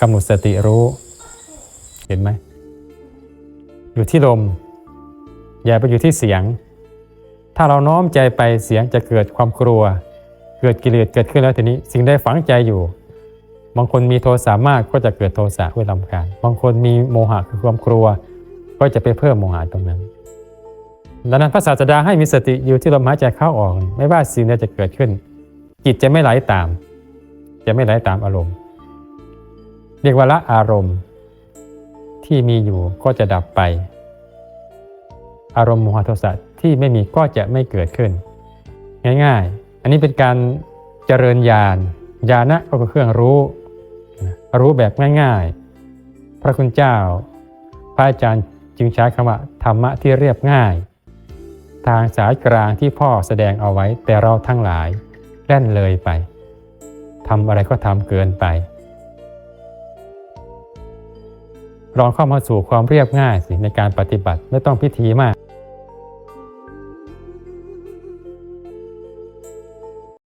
กำหนดสติรู้ เห็นไหม อยู่ที่ลม อย่าไปอยู่ที่เสียง ถ้าเราน้อมใจไปเสียงจะเกิดความกลัว เกิดกิเลสเกิดขึ้นแล้วทีนี้ สิ่งใดฝังใจอยู่ บางคนมีโทสะมากก็จะเกิดโทสะด้วยลำคาญบางคนมีโมหะคือความกลัว ก็จะไปเพิ่มโมหะตรงนั้นดังนั้นพระศาสดาให้มีสติอยู่ที่ลมหายใจเข้าออก ไม่ว่าสิ่งใดจะเกิดขึ้น จิตจะไม่ไหลตาม จะไม่ไหลตามอารมณ์ เรียกว่าละอารมณ์ ที่มีอยู่ก็จะดับไป อารมณ์โมหะโทสะที่ไม่มีก็จะไม่เกิดขึ้น ง่ายๆ อันนี้เป็นการเจริญญาณญาณะก็คือเครื่องรู้ รู้แบบง่ายๆ พระคุณเจ้า พระอาจารย์จึงใช้คำว่าธรรมะที่เรียบง่าย ทางสายกลางที่พ่อแสดงเอาไว้แต่เราทั้งหลายแล่นเลยไปทำอะไรก็ทำเกินไป ลองเข้ามาสู่ความเรียบง่ายสิในการปฏิบัติไม่ต้องพิธีมาก